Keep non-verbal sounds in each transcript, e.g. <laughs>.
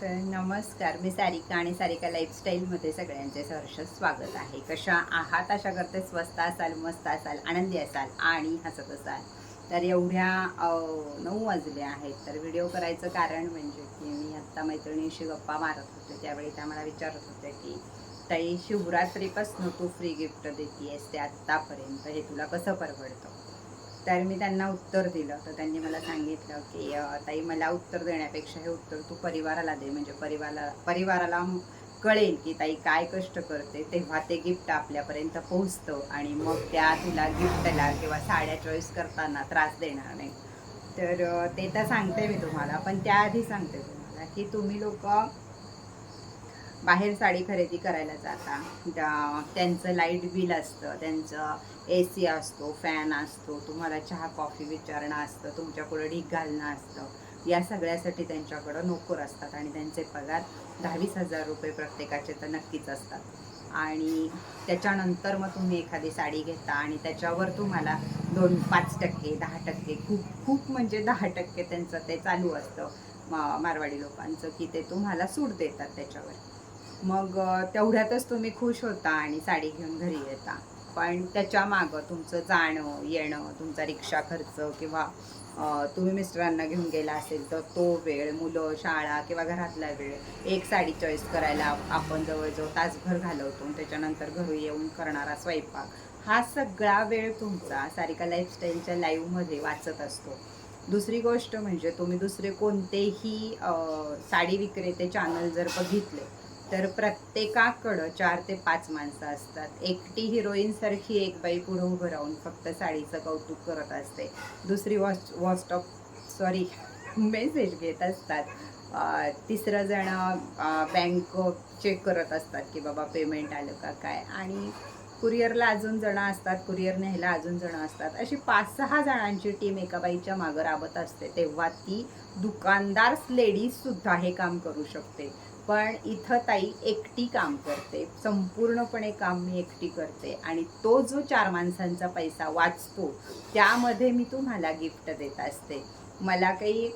तर नमस्कार मी सारिका आणि सारिका लाईफस्टाईलमध्ये सगळ्यांचे सहर्ष स्वागत आहे. कशा आहात? अशा करते स्वस्त असाल मस्त असाल आनंदी असाल आणि हसत असाल. तर एवढ्या नऊ वाजले आहेत. तर व्हिडिओ करायचं कारण म्हणजे की मी आत्ता मैत्रिणीशी गप्पा मारत होते. त्यावेळी त्या मला विचारत होत्या की ताई शिवरात्रीपासून तू फ्री गिफ्ट देते आहेस ते आत्तापर्यंत? हे तुला कसं परवडतं? तर मी त्यांना उत्तर दिलं. तर त्यांनी मला सांगितलं की ताई मला उत्तर देण्यापेक्षा हे उत्तर तू परिवाराला दे. म्हणजे परिवाराला परिवाराला कळेल की ताई काय कष्ट करते. तेव्हा ते गिफ्ट आपल्यापर्यंत पोहोचतं आणि मग त्या तुला गिफ्टला किंवा साड्या चॉईस करताना त्रास देणार नाही. तर ते तर सांगते मी तुम्हाला. पण त्याआधी सांगते तुम्हाला की तुम्ही लोक बाहेर साडी खरेदी करायला जाता. त्यांचं लाइट बिल असतं त्यांचं ए सी असतो फॅन असतो तुम्हाला चहा कॉफी विचारणं असतं तुमच्याकडं ढीक घालणं असतं. या सगळ्यासाठी त्यांच्याकडं नोकर असतात आणि त्यांचे पगार दहावीस हजार रुपये प्रत्येकाचे तर नक्कीच असतात. आणि त्याच्यानंतर मग तुम्ही एखादी साडी घेता आणि त्याच्यावर तुम्हाला दोन पाच टक्के दहा टक्के खूप खूप म्हणजे दहा टक्के त्यांचं ते चालू असतं. मा- मारवाडी लोकांचं की ते तुम्हाला सूट देतात त्याच्यावर. मग तेवढ्यातच तुम्ही खुश होता आणि साडी घेऊन घरी येता. पण त्याच्या मागं तुमचं जाणं येणं तुमचा रिक्षा खर्च किंवा तुम्ही मिस्टरांना घेऊन गेला असेल तर तो वेळ मुलं शाळा किंवा घरातला वेळ एक साडी चॉईस करायला आपण जवळजवळ तासभर घालवतो. त्याच्यानंतर घरी येऊन करणारा स्वयंपाक. हा सगळा वेळ तुमचा सारिका लाईफस्टाईलच्या लाईव्हमध्ये वाचत असतो. दुसरी गोष्ट म्हणजे तुम्ही दुसरे कोणतेही साडी विक्रेते चॅनल जर बघितले तर प्रत्येकाकडं चार ते पाच माणसं असतात. एकटी हिरोईन सारखी एक बाई पुढं उभं राहून फक्त साडीचं कौतुक करत असते. दुसरी वॉच वॉचटॉप सॉरी मेसेज घेत असतात. तिसरं जण बँक चेक करत असतात की बाबा पेमेंट आलं का काय? आणि कुरिअरला अजून जणं असतात कुरिअर न्यायला अजून जणं असतात. अशी पाच सहा जणांची टीम एका बाईच्या मागं राबत असते. तेव्हा ती दुकानदार लेडीजसुद्धा हे काम करू शकते. पण इथं ताई एकटी काम करते. संपूर्णपणे काम मी एकटी करते. आणि तो जो चार माणसांचा पैसा वाचतो त्यामध्ये मी तुम्हाला गिफ्ट देत असते. मला काही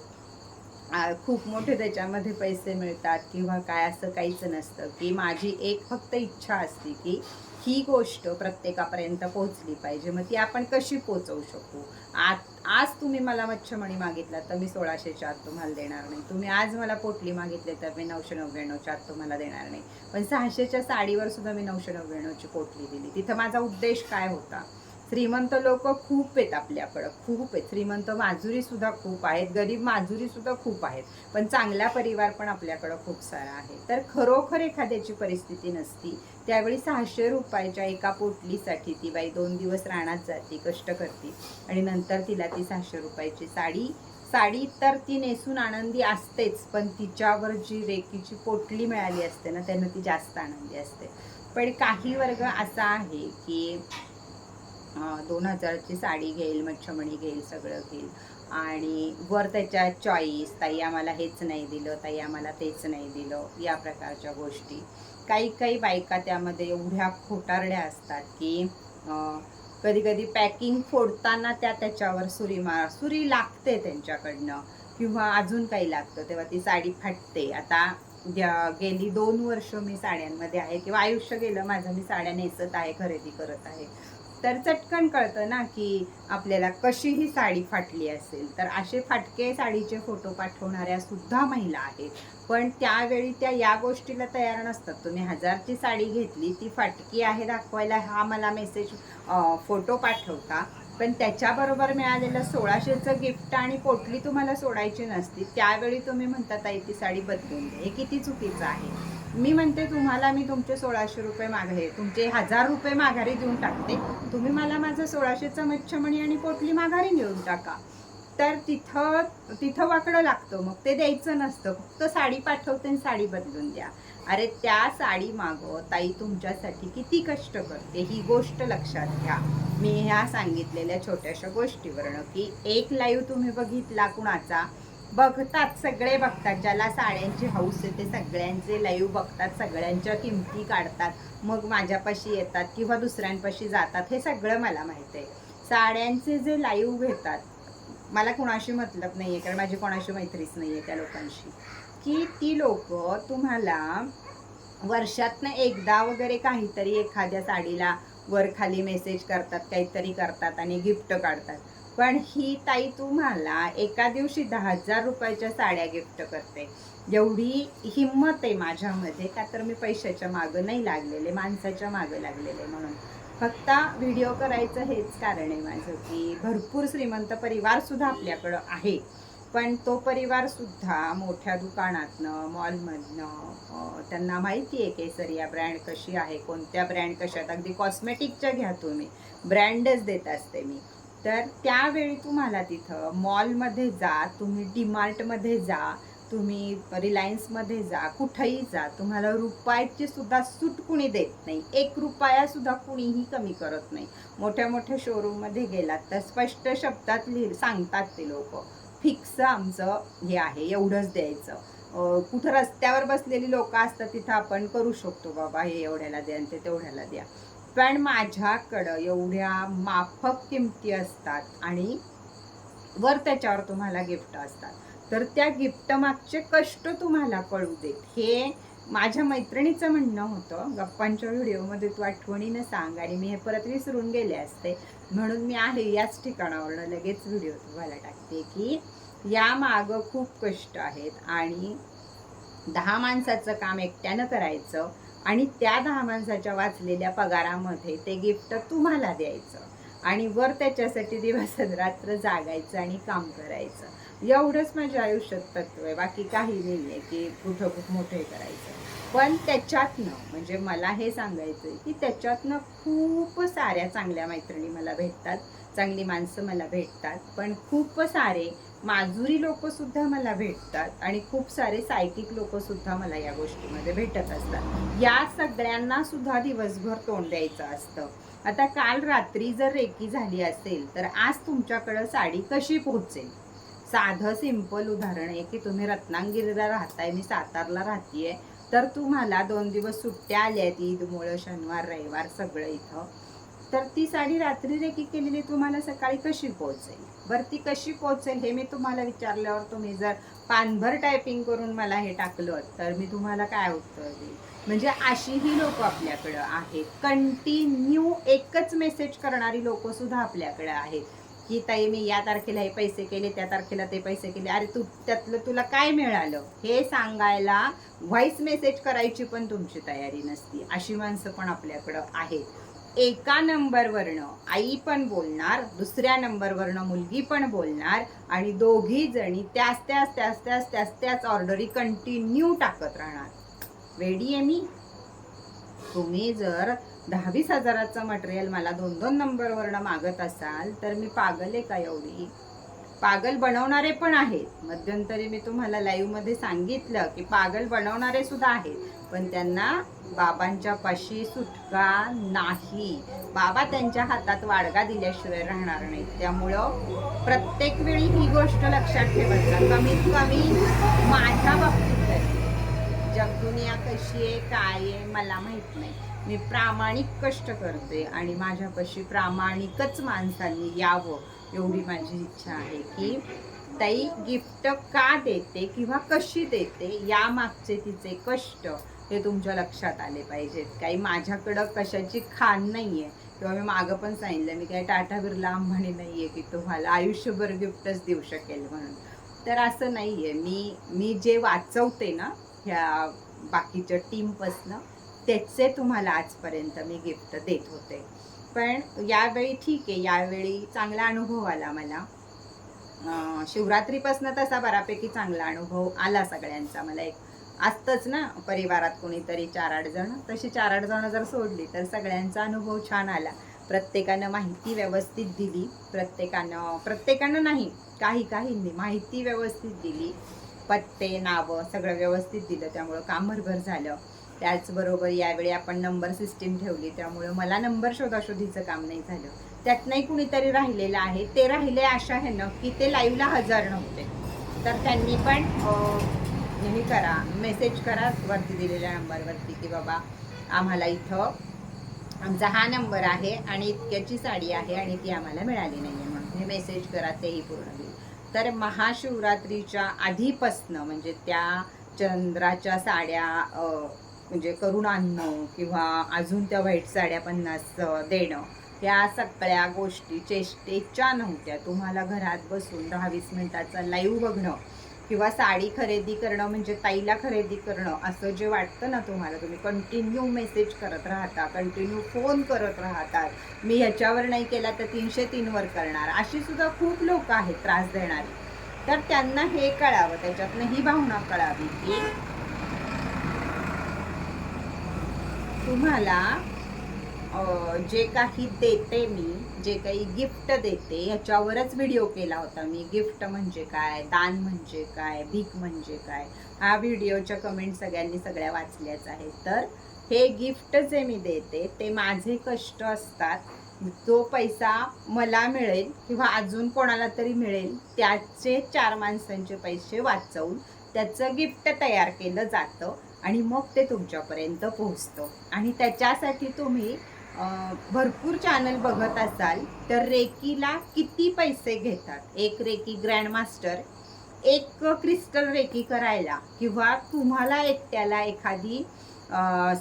खूप मोठे त्याच्यामध्ये पैसे मिळतात किंवा काय असं काहीच नसतं. की माझी एक फक्त इच्छा असते की ही गोष्ट प्रत्येकापर्यंत पोहोचली पाहिजे. मग ती आपण कशी पोचवू शकू? आज आज तुम्ही मला मच्छमणी मागितला तर मी सोळाशे चार तुम्हाला देणार नाही. तुम्ही आज मला पोटली मागितली तर मी नऊशे नव्याण्णव चार तुम्हाला देणार नाही. पण सहाशेच्या साडीवर सुद्धा मी नऊशे नव्याण्णवची पोटली दिली. तिथं माझा उद्देश काय होता? श्रीमंत लोक खूप आहेत आपल्याकडं खूप आहेत. श्रीमंत माजुरी सुद्धा खूप आहेत गरीब माजुरी सुद्धा खूप आहेत. पण चांगला परिवार पण आपल्याकडं खूप सारा आहे. तर खरोखर एखाद्याची परिस्थिती नसती त्यावेळी सहाशे रुपयाच्या एका पोटलीसाठी ती बाई दोन दिवस रानात जाते कष्ट करते आणि नंतर तिला ती सहाशे रुपयाची साडी साडी तर ती नेसून आनंदी असतेच पण तिच्यावर जी रेकीची पोटली मिळाली असते ना त्यानं ती जास्त आनंदी असते. पण काही वर्ग असा आहे की दोन हजारची साडी घेईल मच्छमणी घेईल सगळं घेईल. आणि वर त्याच्या चॉईस ताई आम्हाला हेच नाही दिलं ताई आम्हाला तेच नाही दिलं या प्रकारच्या गोष्टी. काही काही बायका त्यामध्ये एवढ्या खोटारड्या असतात की कधी कधी पॅकिंग फोडताना त्या त्याच्यावर सुरी मार सुरी लागते त्यांच्याकडनं. किंवा अजून काही लागतं तेव्हा ती साडी फाटते. आता गेली दोन वर्ष मी साड्यांमध्ये आहे किंवा आयुष्य गेलं माझं मी साड्या नेसत आहे खरेदी करत आहे. तर चटकन कळतं ना की आपल्याला कशी ही साडी फाटली असेल. तर असे फाटके साडीचे फोटो पाठवणाऱ्या सुद्धा महिला आहेत. पण त्यावेळी त्या या गोष्टीला तयार नसतात. तुम्ही हजारची साडी घेतली ती फाटकी आहे दाखवायला हा मला मेसेज फोटो पाठवता. पण त्याच्याबरोबर मिळालेलं सोळाशेचं गिफ्ट आणि पोटली तुम्हाला सोडायची नसती. त्यावेळी तुम्ही म्हणता ताई ती साडी बदलून हे किती चुकीचं आहे. मी म्हणते तुम्हाला मी तुमचे सोळाशे रुपये मागे तुमचे हजार रुपये माघारी देऊन टाकते. तुम्ही मला माझं सोळाशेचं मच्छमणी आणि पोटली माघारी नेऊन टाका. तर तिथं तिथं वाकडं लागतं. मग ते द्यायचं नसतं. फक्त साडी पाठवते आणि साडी बदलून द्या. अरे त्या साडी मागं ताई तुमच्यासाठी किती कष्ट करते. ही गोष्ट लक्षात घ्या. मी ह्या सांगितलेल्या छोट्याशा गोष्टीवरनं की एक लाईव्ह तुम्ही बघितला कुणाचा? बघतात सगळे बघतात. ज्याला साड्यांची हौस आहे ते सगळ्यांचे लाईव्ह बघतात सगळ्यांच्या किमती काढतात. मग माझ्यापाशी येतात किंवा दुसऱ्यांपाशी जातात हे सगळं मला माहीत आहे. साड्यांचे जे लाईव्ह घेतात मला कुणाशी मतलब नाही आहे कारण माझी कोणाशी मैत्रीच नाही आहे त्या लोकांशी. की ती लोक तुम्हाला वर्षातनं एकदा वगैरे काहीतरी एखाद्या साडीला वर खाली मेसेज करतात काहीतरी करतात आणि गिफ्ट काढतात. पण ही ताई तुम्हाला एका दिवशी दहा हजार रुपयाच्या साड्या गिफ्ट करते. एवढी हिंमत आहे माझ्यामध्ये का तर मी पैशाच्या मागं नाही लागलेले माणसाच्या मागं लागलेले म्हणून. फक्त व्हिडिओ करायचं हेच कारण आहे माझं की भरपूर श्रीमंत परिवार सुद्धा आपल्याकडं आहे. पण तो परिवार सुद्धा मोठ्या दुकानातनं मॉलमधनं त्यांना माहिती आहे केसरिया ब्रँड कशी आहे कोणत्या ब्रँड कशा आहेत अगदी कॉस्मेटिकच्या घ्या तुम्ही. ब्रँडच देत असते मी. तर त्यावेळी तुम्हाला तिथं मॉलमध्ये जा तुम्ही डीमार्टमध्ये जा तुम्ही रिलायन्समध्ये जा कुठंही जा तुम्हाला रुपयाची सुद्धा सूट कुणी देत नाही. एक रुपयासुद्धा कुणीही कमी करत नाही. मोठ्या मोठ्या शोरूममध्ये गेलात तर स्पष्ट शब्दात लिह सांगतात ते लोक. फिक्स आमचं हे आहे एवढंच द्यायचं. कुठं रस्त्यावर बसलेली लोक असतात तिथं आपण करू शकतो बाबा हे एवढ्याला द्या आणि ते तेवढ्याला द्या. पण माझ्याकडं एवढ्या माफक किमती असतात आणि वर त्याच्यावर तुम्हाला गिफ्ट असतात. तर त्या गिफ्ट मागचे कष्ट तुम्हाला कळू देत. हे माझ्या मैत्रिणीचं म्हणणं होतं. गप्पांच्या व्हिडिओमध्ये तू आठवणीनं सांग आणि मी हे परत विसरून गेले असते. म्हणून मी आहे याच ठिकाणावरनं लगेच व्हिडिओ तुम्हाला टाकते की या मागं खूप कष्ट आहेत आणि दहा माणसाचं काम एकट्यानं करायचं. आणि त्या दहा माणसाच्या वाचलेल्या पगारामध्ये ते गिफ्ट तुम्हाला द्यायचं. आणि वर त्याच्यासाठी दिवस रात्र जागायचं आणि काम करायचं. एवढंच माझ्या आयुष्यात तत्व आहे. बाकी काही नाही आहे की कुठं खूप मोठे करायचं. पण त्याच्यातनं म्हणजे मला हे सांगायचं आहे की त्याच्यातनं खूप साऱ्या चांगल्या मैत्रिणी मला भेटतात. चांगली माणसं मला भेटतात. पण खूप सारे माजुरी लोक सुद्धा मला भेटतात आणि खूप सारे सायकिक लोक सुद्धा मला या गोष्टीमध्ये भेटत असतात. या सगळ्यांना सुद्धा दिवसभर तोंड द्यायचं असतं. आता काल रात्री जर रेकी झाली असेल तर आज तुमच्याकडं साडी कशी पोहोचेल? साधं सिंपल उदाहरण आहे की तुम्ही रत्नागिरीला राहताय मी सातारला राहतीये तर तुम्हाला दोन दिवस सुट्ट्या आल्या आहेत ईदमुळं शनिवार रविवार सगळं इथं. तर ती साडी रात्री रेकी केलेली तुम्हाला सकाळी कशी पोहोचेल? बरं ती कशी पोहोचेल हे मी तुम्हाला विचारल्यावर तुम्ही जर पानभर टायपिंग करून मला हे टाकलं तर मी तुम्हाला काय उत्तर देईल म्हणजे अशीही लोक आपल्याकडं आहेत. कंटिन्यू एकच मेसेज करणारी लोक सुद्धा आपल्याकडे आहेत. की ताई मी या तारखेला हे पैसे केले त्या तारखेला ते पैसे केले. अरे तू त्यातलं तुला काय मिळालं? हे सांगायला व्हॉइस मेसेज करायची पण तुमची तयारी नसती. अशी माणसं पण आपल्याकडं आहेत. एका नंबरवरनं आई पण बोलणार दुसऱ्या नंबरवरनं मुलगी पण बोलणार आणि दोघी जणी त्याच त्याच त्याच त्याच त्याच त्याच ऑर्डरी कंटिन्यू टाकत राहणार. वेडी आहे मी? तुम्ही जर दहावीस हजाराचं मटेरियल मला दोन दोन नंबरवरनं मागत असाल तर मी पागल आहे का एवढी? पागल बनवणारे पण आहेत. मध्यंतरी मी तुम्हाला लाईव्हमध्ये सांगितलं की पागल बनवणारे सुद्धा आहेत. पण त्यांना बाबांच्या पाशी सुटका नाही. बाबा त्यांच्या हातात वाडगा दिल्याशिवाय राहणार नाही त्यामुळं प्रत्येक वेळी ही गोष्ट लक्षात ठेवत कमीत कमी माझ्या बाबतीत जगदुनिया कशी आहे काय आहे मला माहीत नाही. मी प्रामाणिक कष्ट करते आणि माझ्यापाशी प्रामाणिकच माणसांनी यावं एवढी माझी इच्छा आहे की ताई गिफ्ट का देते किंवा कशी देते या मागचे तिचे कष्ट हे तुमच्या लक्षात आले पाहिजेत. काही माझ्याकडं कशाची खाण नाहीये. किंवा मी मागं पण सांगितलं मी काही टाटा बिर्ला नाही नाहीये की तुम्हाला आयुष्यभर गिफ्टच देऊ शकेल म्हणून. तर असं नाहीये. मी मी जे वाचवते ना ह्या बाकीच्या टीमपासनं त्याचे तुम्हाला आजपर्यंत मी गिफ्ट देत होते. पण यावेळी ठीक आहे यावेळी चांगला अनुभव आला मला. शिवरात्रीपासून शिवरात्रीपासनं तसा बऱ्यापैकी चांगला अनुभव आला सगळ्यांचा. मला एक असतंच ना परिवारात कोणीतरी चार आठ जण. तशी चार आठ जण जर सोडली तर सगळ्यांचा अनुभव छान आला. प्रत्येकानं माहिती व्यवस्थित दिली. प्रत्येकानं प्रत्येकानं नाही काही काहींनी माहिती व्यवस्थित दिली. पत्ते नावं सगळं व्यवस्थित दिलं. त्यामुळं काम भरभर झालं. त्याचबरोबर यावेळी आपण नंबर सिस्टीम ठेवली त्यामुळं मला नंबर शोधाशोधीचं काम नाही झालं. त्यातनंही कुणीतरी राहिलेलं आहे. ते राहिले अशा ह्यानं की ते लाईव्हला हजर नव्हते. तर त्यांनी पण हे करा मेसेज करा वरती दिलेल्या नंबरवरती की बाबा आम्हाला इथं आमचा हा नंबर आहे आणि इतक्याची साडी आहे आणि ती आम्हाला मिळाली नाही आहे म्हणून. हे मेसेज करा तेही पूर्ण होईल. तर महाशिवरात्रीच्या आधीपासनं म्हणजे त्या चंद्राच्या साड्या म्हणजे करून आणणं किंवा अजून त्या व्हाईट साड्या पन्नास देणं ह्या सगळ्या गोष्टी चेष्टेच्या नव्हत्या. तुम्हाला घरात बसून दहा वीस मिनटाचा लाईव्ह बघणं किंवा साडी खरेदी करणं म्हणजे ताईला खरेदी करणं असं जे वाटतं ना तुम्हाला तुम्ही कंटिन्यू मेसेज करत राहता कंटिन्यू फोन करत राहतात मी ह्याच्यावर नाही केला तर तीनशे तीनवर करणार. अशी सुद्धा खूप लोक आहेत त्रास देणारी. तर त्यांना हे कळावं त्याच्यातनं ही भावना कळावी की तुम्हाला जे काही देते मी जे काही गिफ्ट देते याच्यावरच व्हिडिओ केला होता मी. गिफ्ट म्हणजे काय? दान म्हणजे काय? भीक म्हणजे काय? हा व्हिडिओच्या कमेंट सगळ्यांनी सगळ्या वाचल्याच आहेत. तर हे गिफ्ट जे मी देते ते माझे कष्ट असतात. जो पैसा मला मिळेल किंवा अजून कोणाला तरी मिळेल त्याचे चार माणसांचे पैसे वाचवून त्याचं गिफ्ट तयार केलं जातं. आणि मग ते तुमच्यापर्यंत पोहोचतं. आणि त्याच्यासाठी तुम्ही भरपूर चॅनल बघत असाल तर रेकीला किती पैसे घेतात? एक रेकी ग्रँडमास्टर एक क्रिस्टल रेकी करायला किंवा तुम्हाला एकट्याला एखादी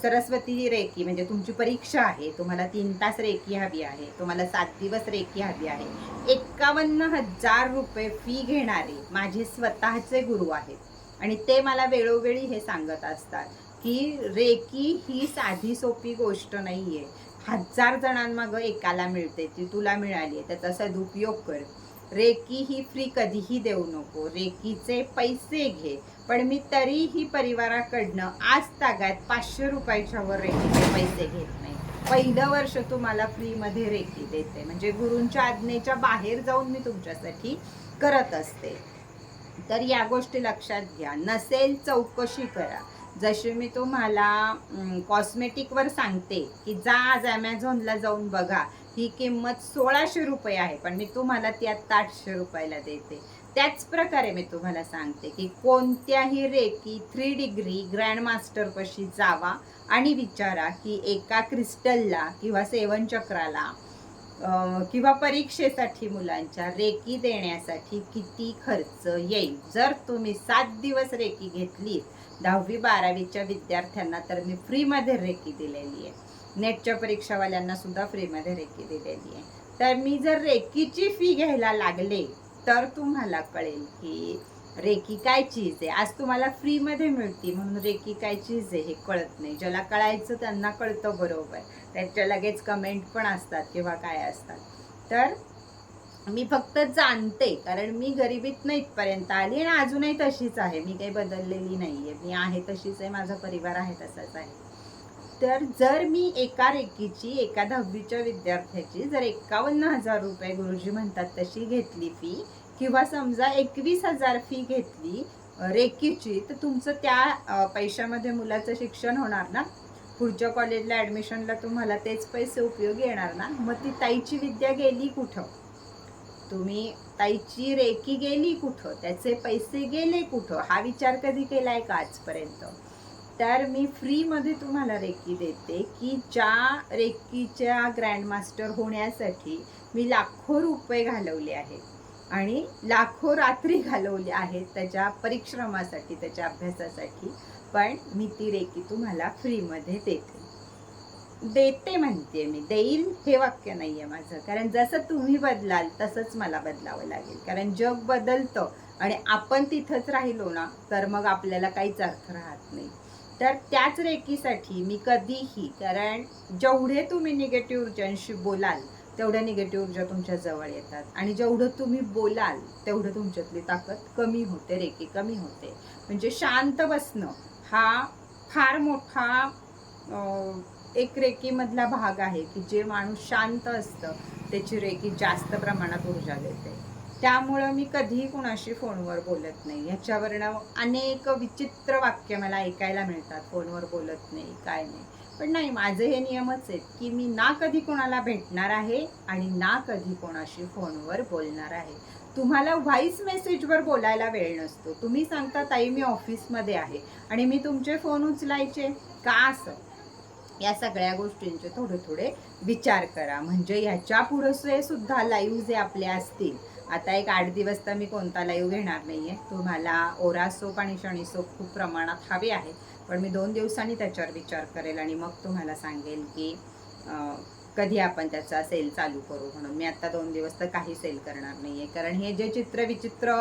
सरस्वती रेकी म्हणजे तुमची परीक्षा आहे तुम्हाला तीन तास रेकी हवी आहे तुम्हाला सात दिवस रेकी हवी आहे एक्कावन्न हजार रुपये फी घेणारे माझे स्वतःचे गुरु आहेत. आणि ते मला वेळोवेळी हे सांगत असतात की रेकी ही साधी सोपी गोष्ट नाहीये. हजार जणांमागं एकाला मिळते ती तुला मिळाली आहे त्याचा सदुपयोग कर. रेकी ही फ्री कधीही देऊ नको. रेकीचे पैसे घे. पण मी तरीही परिवाराकडनं आज तागात पाचशे रुपयाच्या वर रेकीचे पैसे घेत नाही. पहिलं वर्ष तुम्हाला फ्रीमध्ये रेकी देते. म्हणजे गुरूंच्या आज्ञेच्या बाहेर जाऊन मी तुमच्यासाठी करत असते. तर या गोष्टी लक्षात घ्या. नसेल चौकशी करा. जशी मी तुम्हाला कॉस्मेटिकवर सांगते की जा आज ॲमेझॉनला जाऊन बघा. ही किंमत सोळाशे रुपये आहे पण मी तुम्हाला ती आत्ता आठशे रुपयाला देते. त्याच प्रकारे मी तुम्हाला सांगते की कोणत्याही रेकी थ्री डिग्री ग्रँडमास्टरपाशी जावा आणि विचारा की एका क्रिस्टलला किंवा सेवन चक्राला किंवा परीक्षेसाठी मुलांच्या रेकी देण्यासाठी किती खर्च येईल? जर तुम्ही सात दिवस रेकी घेतली दहावी बारावीच्या विद्यार्थ्यांना तर मी फ्रीमध्ये रेकी दिलेली आहे. नेटच्या परीक्षावाल्यांना सुद्धा फ्रीमध्ये रेकी दिलेली आहे. तर मी जर रेकीची फी घ्यायला लागले तर तुम्हाला कळेल की रेकी काय चीज आहे? आज तुम्हाला फ्रीमध्ये मिळते म्हणून रेकी काय चीज आहे हे कळत नाही. ज्याला कळायचं त्यांना कळतं बरोबर. त्यांच्या लगेच कमेंट पण असतात किंवा काय असतात. तर मी फक्त जाणते कारण मी गरिबीतनं इथपर्यंत आली आणि अजूनही तशीच आहे. मी काही बदललेली नाहीये. मी आहे तशीच आहे माझा परिवार आहे तसाच आहे. तर जर मी एका रेकीची एका दहावीच्या विद्यार्थ्याची जर एकावन्न हजार रुपये गुरुजी म्हणतात तशी घेतली फी किंवा समजा एकवीस हजार फी घेतली रेकीची तर तुमचं त्या पैशामध्ये मुलाचं शिक्षण होणार ना? पुढच्या कॉलेजला ॲडमिशनला तुम्हाला तेच पैसे उपयोगी येणार ना? मग ती ताईची विद्या गेली कुठं? तुम्ही ताईची रेकी गेली कुठं? त्याचे पैसे गेले कुठं? हा विचार कधी केला आहे का आजपर्यंत? तर मी फ्रीमध्ये तुम्हाला रेकी देते की ज्या रेकीच्या ग्रँडमास्टर होण्यासाठी मी लाखो रुपये घालवले आहेत. आणि लाखो रात्री घालवल्या आहेत त्याच्या परिश्रमासाठी त्याच्या अभ्यासासाठी. पण मी ती रेकी तुम्हाला फ्रीमध्ये देते. देते म्हणते मी. देईल हे वाक्य नाही आहे माझं. कारण जसं तुम्ही बदलाल तसंच मला बदलावं लागेल. कारण जग बदलतं आणि आपण तिथंच राहिलो ना तर मग आपल्याला काहीच अर्थ राहत नाही. तर त्याच रेकीसाठी मी कधीही कारण जेवढे तुम्ही निगेटिव्ह ऊर्जांशी बोलाल तेवढ्या निगेटिव्ह ऊर्जा तुमच्या जवळ येतात. आणि जेवढं तुम्ही बोलाल तेवढं तुमच्यातली ताकद कमी होते रेकी कमी होते. म्हणजे शांत बसणं हा फार मोठा एक रेकीमधला भाग आहे की जे माणूस शांत असतं त्याची रेकी जास्त प्रमाणात ऊर्जा देते. त्यामुळं मी कधीही कुणाशी फोनवर बोलत नाही. ह्याच्यावरनं अनेक विचित्र वाक्य मला ऐकायला मिळतात फोनवर बोलत नाही काय नाही. पण नाही माझे हे नियमच आहेत की मी ना कधी कोणाला भेटणार आहे आणि ना कधी कोणाशी फोनवर बोलणार आहे. तुम्हाला व्हॉइस मेसेजवर बोलायला वेळ नसतो. तुम्ही सांगता ताई मी ऑफिसमध्ये आहे आणि मी तुमचे फोन उचलायचे. का असं? या सगळ्या गोष्टींचे थोडे थोडे विचार करा. म्हणजे ह्याच्या पुढे सुद्धा लाईव्ह जे आपले असतील आता एक आठ दिवस तर मी कोणता लाईव्ह घेणार नाही आहे तुम्हाला ओरा सोप आणि शनी सोप खूप प्रमाणात हवे आहेत. पण मी दोन दिवसांनी त्याच्यावर विचार करेल आणि मग तुम्हाला सांगेल की कधी आपण त्याचा सेल चालू करू म्हणून. मी आता दोन दिवस तर काही सेल करणार नाही आहे कारण हे जे चित्र विचित्र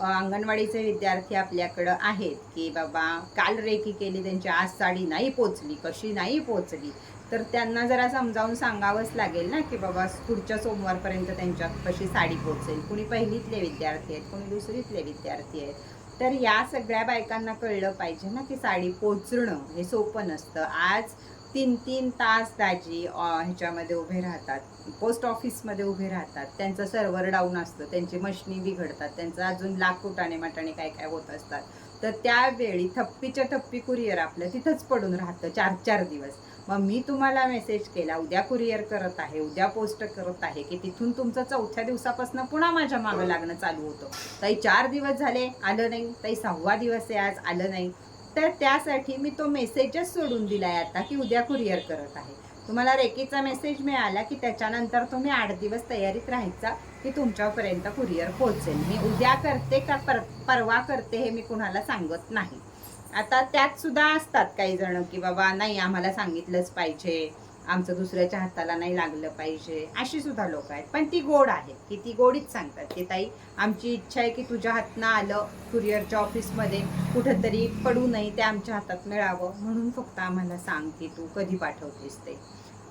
अंगणवाडीचे विद्यार्थी आपल्याकडं आहेत की बाबा काल रेकी केली त्यांची आज साडी नाही पोचली कशी नाही पोचली तर त्यांना जरा समजावून सांगावंच लागेल ना की बाबा पुढच्या सोमवारपर्यंत त्यांच्यात कशी साडी पोचेल. कुणी पहिलीतले विद्यार्थी आहेत कुणी दुसरीतले विद्यार्थी आहेत. तर या सगळ्या बायकांना कळलं पाहिजे ना की साडी पोचणं हे सोपं नसतं. आज तीन तीन तास दाजी ह्याच्यामध्ये उभे राहतात पोस्ट ऑफिसमध्ये उभे राहतात. त्यांचं सर्व्हर डाऊन असतं त्यांची मशनी बिघडतात त्यांचं अजून लाख कुटाणे माटाणे काय काय होत असतात. तर त्यावेळी थप्पीच्या थप्पी कुरिअर आपलं तिथंच पडून राहतं चार चार दिवस. मग मी तुम्हाला मेसेज केला उद्या कुरिअर करत आहे उद्या पोस्ट करत आहे की तिथून तुमचं चौथ्या दिवसापासून पुन्हा माझ्या मागं लागणं चालू होतं. ताई चार दिवस झाले आलं नाही. ताई सहावा दिवस आहे आज आलं नाही. तर त्यासाठी मी तो मेसेजच सोडून दिला आहे आता की उद्या कुरिअर करत आहे. तुम्हाला रेकीचा मेसेज मिळाला की त्याच्यानंतर तुम्ही आठ दिवस तयारीत राहायचा की तुमच्यापर्यंत कुरिअर पोहोचेल. मी उद्या करते का पर परवा करते हे मी कुणाला सांगत नाही. आता त्यात सुद्धा असतात काही जण की बाबा नाही आम्हाला सांगितलंच पाहिजे. आमचं दुसऱ्याच्या हाताला नाही लागलं पाहिजे. अशी सुद्धा लोक आहेत. पण ती गोड आहेत की ती गोडीच सांगतात की ताई आमची इच्छा आहे की तुझ्या हातनं आलं कुरिअरच्या ऑफिसमध्ये. कुठंतरी पडू नये ते आमच्या हातात मिळावं. म्हणून फक्त आम्हाला सांग की तू कधी पाठवतेस ते.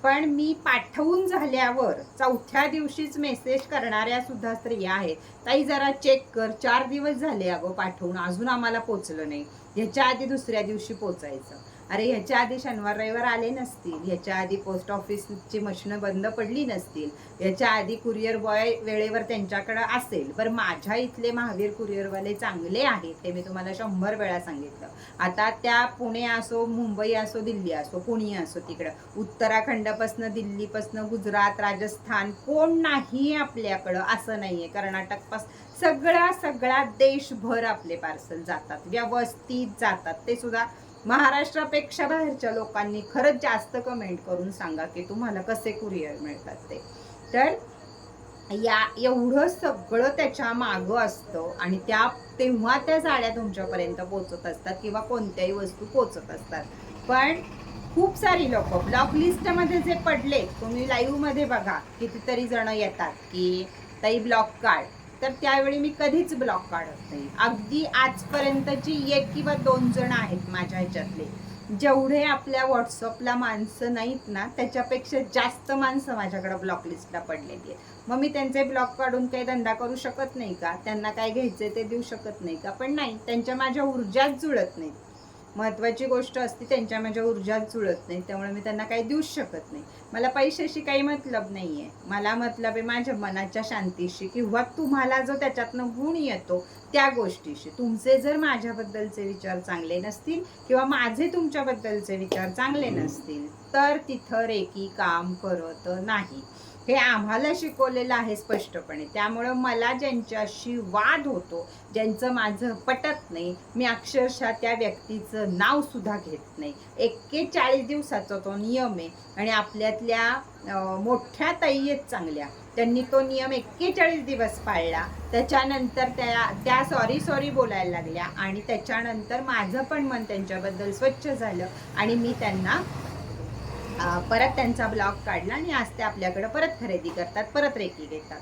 पण मी पाठवून झाल्यावर चौथ्या दिवशीच मेसेज करणाऱ्या सुद्धा स्त्रिया आहेत. ताई जरा चेक कर. चार दिवस झाले अगं पाठवून. अजून आम्हाला पोचलं नाही. ह्याच्या आधी दुसऱ्या दिवशी पोचायचं. अरे ह्याच्या आधी शनिवार रविवार आले नसतील. ह्याच्या आधी पोस्ट ऑफिसची मशीनं बंद पडली नसतील. ह्याच्या आधी कुरिअर बॉय वेळेवर त्यांच्याकडं असेल. बरं माझ्या इथले महावीर कुरिअरवाले चांगले आहेत हे मी तुम्हाला शंभर वेळा सांगितलं. आता त्या पुणे असो मुंबई असो दिल्ली असो पुणे असो तिकडं. उत्तराखंडपासनं दिल्लीपासनं गुजरात राजस्थान कोण नाही आपल्याकडं. असं नाहीये. कर्नाटकपास सगळा सगळा देशभर आपले पार्सल जातात. व्यवस्थित जातात. ते सुद्धा महाराष्ट्रापेक्षा बाहेरच्या लोकांनी खरंच जास्त कमेंट करून सांगा की तुम्हाला कसे कुरिअर मिळतात ते. तर या एवढं सगळं त्याच्या मागं असतं आणि त्या तेव्हा त्या साड्या तुमच्यापर्यंत पोचत असतात किंवा कोणत्याही वस्तू पोचत असतात. पण खूप सारी लोक ब्लॉक लिस्टमध्ये जे पडले तुम्ही लाईव्हमध्ये बघा कितीतरी जण येतात की ताई ब्लॉक काढ. तर त्यावेळी मी कधीच ब्लॉक काढत नाही. अगदी आजपर्यंतची एक किंवा दोन जण आहेत माझ्या ह्याच्यातले. जेवढे आपल्या व्हॉट्सअपला माणसं नाहीत ना त्याच्यापेक्षा जास्त माणसं माझ्याकडे ब्लॉक लिस्टला पडलेली आहेत. मग मी त्यांचे ब्लॉक काढून काही धंदा करू शकत नाही का? त्यांना काय घ्यायचे ते देऊ शकत नाही का? पण नाही त्यांच्या माझ्या ऊर्जाच जुळत नाहीत. महत्वाची गोष्ट असते त्यांच्या माझ्या ऊर्जा जुळत नाही. त्यामुळे मी त्यांना काही देऊच शकत नाही. मला पैशाशी काही मतलब नाही आहे मला मतलब आहे माझ्या मनाच्या शांतीशी किंवा तुम्हाला जो त्याच्यातनं गुण येतो त्या गोष्टीशी. तुमचे जर माझ्याबद्दलचे विचार चांगले नसतील किंवा माझे तुमच्याबद्दलचे विचार चांगले नसतील तर तिथं रेकी काम करत नाही. हे आम्हाला शिकवलेलं आहे स्पष्टपणे. त्यामुळं मला ज्यांच्याशी वाद होतो ज्यांचं माझं पटत नाही मी अक्षरशः त्या व्यक्तीचं नाव सुद्धा घेत नाही. एक्केचाळीस दिवसाचा तो नियम आहे आणि आपल्यातल्या मोठ्या ताई आहेत चांगल्या. त्यांनी तो नियम एक्केचाळीस दिवस पाळला. त्याच्यानंतर त्या त्या सॉरी सॉरी बोलायला लागल्या आणि त्याच्यानंतर माझं पण मन त्यांच्याबद्दल स्वच्छ झालं आणि मी त्यांना परत त्यांचा ब्लॉग काढला आणि आज ते आपल्याकडं परत खरेदी करतात परत रेकी घेतात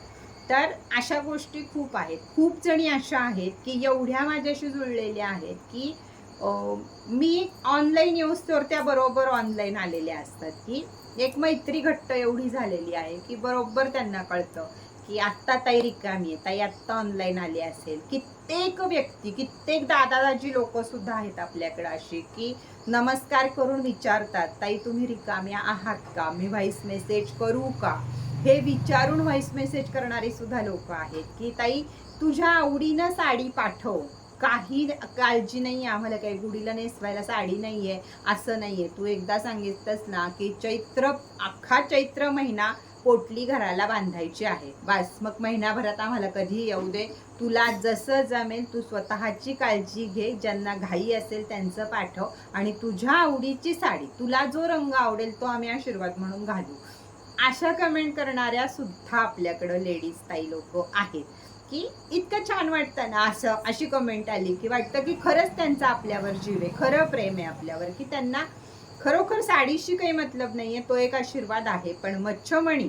तर अशा गोष्टी खूप आहेत. खूप जणी अशा आहेत की एवढ्या माझ्याशी जुळलेल्या आहेत की मी ऑनलाईन येऊस तर त्या बरोबर ऑनलाईन आलेल्या असतात की एक मैत्री घट्ट एवढी झालेली आहे की बरोबर त्यांना कळतं. की आत्ता ताई रिकामी आहे ताई आत्ता ऑनलाईन आली असेल. कित्येक व्यक्ती कित्येक दादादाजी लोक सुद्धा आहेत आपल्याकडे अशी की नमस्कार करून विचारतात ताई तुम्ही रिकाम्या आहात का? मी व्हॉइस मेसेज करू का? हे विचारून व्हॉइस मेसेज करणारे सुद्धा लोक आहेत की ताई तुझ्या आवडीनं साडी पाठव. काही काळजी नाही आम्हाला काही गुढीला नेसवायला साडी नाहीये असं नाहीये. तू एकदा सांगितलंस ना की चैत्र अख्खा चैत्र महिना पोटली घराला बांधायची आहे. बस मग महिनाभरात आम्हाला कधी येऊ दे. तुला जसं जमेल तू स्वतःची काळजी घे. ज्यांना घाई असेल त्यांचं पाठव. आणि तुझ्या आवडीची साडी तुला जो रंग आवडेल तो आम्ही आशीर्वाद म्हणून घालू. अशा कमेंट करणाऱ्या सुद्धा आपल्याकडं लेडीज ताई लोक आहेत. की इतकं छान वाटतं ना असं अशी कमेंट आली की वाटतं की खरंच त्यांचा आपल्यावर जीव आहे. खरं प्रेम आहे आपल्यावर की त्यांना खरोखर साडीशी काही मतलब नाहीये तो एक आशीर्वाद आहे. पण मच्छमणी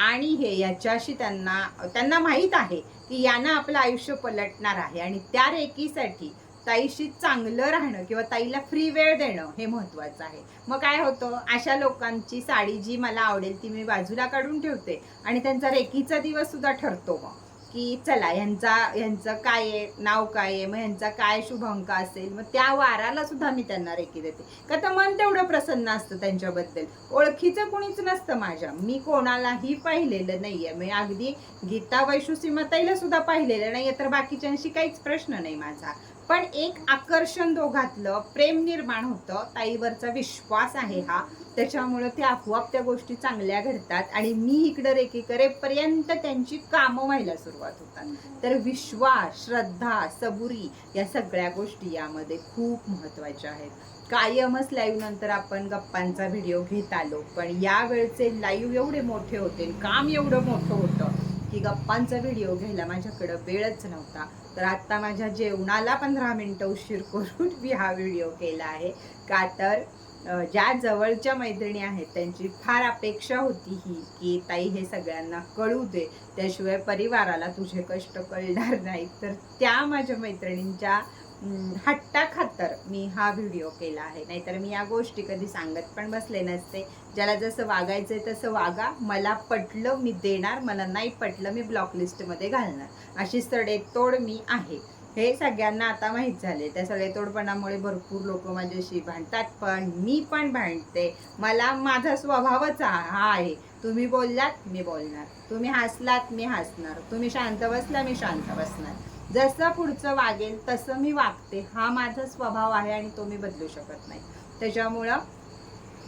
आणि हे याच्याशी त्यांना त्यांना माहीत आहे की यानं आपलं आयुष्य पलटणार आहे आणि त्या रेकीसाठी ताईशी चांगलं राहणं किंवा ताईला फ्री वेळ देणं हे महत्वाचं आहे. मग काय होतं अशा लोकांची साडी जी मला आवडेल ती मी बाजूला काढून ठेवते आणि त्यांचा रेकीचा दिवस सुद्धा ठरतो मग. की चला यांचा यांचं काय आहे नाव काय आहे मग ह्यांचा काय शुभांक असेल मग त्या वाराला सुद्धा मी त्यांना रेकी देते. का तर मन तेवढं प्रसन्न असतं त्यांच्याबद्दल. ओळखीचं कोणीच नसतं माझ्या. मी कोणालाही पाहिलेलं नाहीये. मी अगदी गीता वैशुसीमाताईला सुद्धा पाहिलेलं नाहीये तर बाकीच्यांशी काहीच प्रश्न नाही माझा. पण एक आकर्षण दोघातलं प्रेम निर्माण होतं. ताईवरचा विश्वास आहे हा. त्याच्यामुळं ते आपोआप त्या गोष्टी चांगल्या घडतात आणि मी इकडं रेकी करेपर्यंत त्यांची कामं व्हायला सुरुवात होतात. तर विश्वास श्रद्धा सबुरी या सगळ्या गोष्टी यामध्ये खूप महत्त्वाच्या आहेत. कायमच लाईव्ह नंतर आपण गप्पांचा व्हिडिओ घेत आलो. पण या वेळचे लाईव्ह एवढे मोठे होते काम एवढं मोठं होतं की गप्पांचा व्हिडिओ घ्यायला माझ्याकडं वेळच नव्हता. तर आत्ता माझ्या जेवणाला पंधरा मिनटं उशीर करून मी हा व्हिडिओ केला आहे. का तर ज्या जवळच्या मैत्रिणी आहेत त्यांची फार अपेक्षा होती ही की ताई हे सगळ्यांना कळू दे. त्याशिवाय परिवाराला तुझे कष्ट कळणार नाहीत. तर त्या माझ्या मैत्रिणींच्या हट्टा हट्टाखातर मी हा व्हिडिओ केला आहे. नाहीतर मी या गोष्टी कधी सांगत पण बसले नसते. ज्याला जसं वागायचं आहे तसं वागा. मला पटलं मी देणार मला नाही पटलं मी ब्लॉकलिस्टमध्ये घालणार. अशी सडेतोड मी आहे. हे सगळ्यांना आता माहीत झाले त्या सडेतोडपणामुळे भरपूर लोक माझ्याशी भांडतात पण मी पण भांडते. मला माझा स्वभावच हा हा आहे. तुम्ही बोललात मी बोलणार. तुम्ही हसलात मी हसणार. तुम्ही शांत बसला मी शांत बसणार. जसं पुढचं वागेल तसं मी वागते. हा माझा स्वभाव आहे आणि तो मी बदलू शकत नाही. त्याच्यामुळं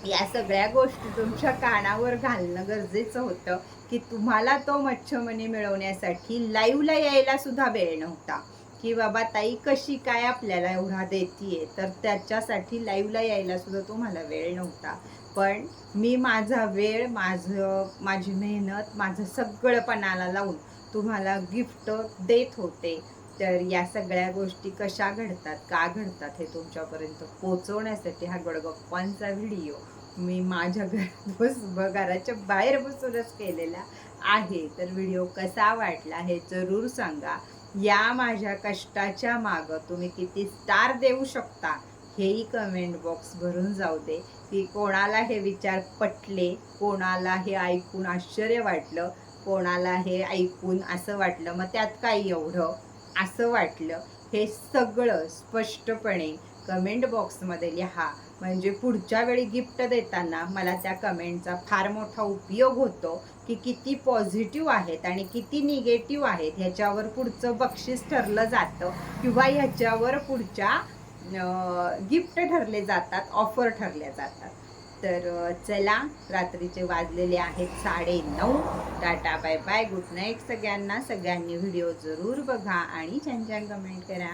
या सगळ्या गोष्टी तुमच्या कानावर घालणं गरजेचं होतं की तुम्हाला तो मच्छमणी मिळवण्यासाठी लाईव्हला यायला सुद्धा वेळ नव्हता. की बाबा ताई कशी काय आपल्याला एवढा देतीये? तर त्याच्यासाठी लाईव्हला यायला सुद्धा तुम्हाला वेळ नव्हता. पण मी माझा वेळ माझं माझी मेहनत माझं सगळं पणाला लावून तुम्हाला गिफ्ट देत होते. तर या सगळ्या गोष्टी कशा घडतात का घडतात हे तुमच्यापर्यंत पोचवण्यासाठी हा गडगप्पांचा व्हिडिओ मी माझ्या घरात <laughs> बस घराच्या बाहेर बसूनच केलेला आहे. तर व्हिडिओ कसा वाटला हे जरूर सांगा. या माझ्या कष्टाच्या मागं तुम्ही किती स्टार देऊ शकता हेही कमेंट बॉक्स भरून जाऊ दे. की कोणाला हे विचार पटले कोणाला हे ऐकून आश्चर्य वाटलं कोणाला हे ऐकून असं वाटलं मग त्यात काय एवढं? असं वाटलं. हे सगळं स्पष्टपणे कमेंट बॉक्समध्ये लिहा. म्हणजे पुढच्या वेळी गिफ्ट देताना मला त्या कमेंटचा फार मोठा उपयोग होतो की किती पॉझिटिव्ह आहेत आणि किती निगेटिव्ह आहेत ह्याच्यावर पुढचं बक्षीस ठरलं जातं किंवा ह्याच्यावर पुढच्या गिफ्ट ठरले जातात ऑफर ठरल्या जातात. तर चला रात्रीचे वाजलेले आहेत साडे नऊ tata bye bye. Good night सगळ्यांना. सगळ्यांनी व्हिडिओ जरूर बघा आणि छान छान कमेंट करा.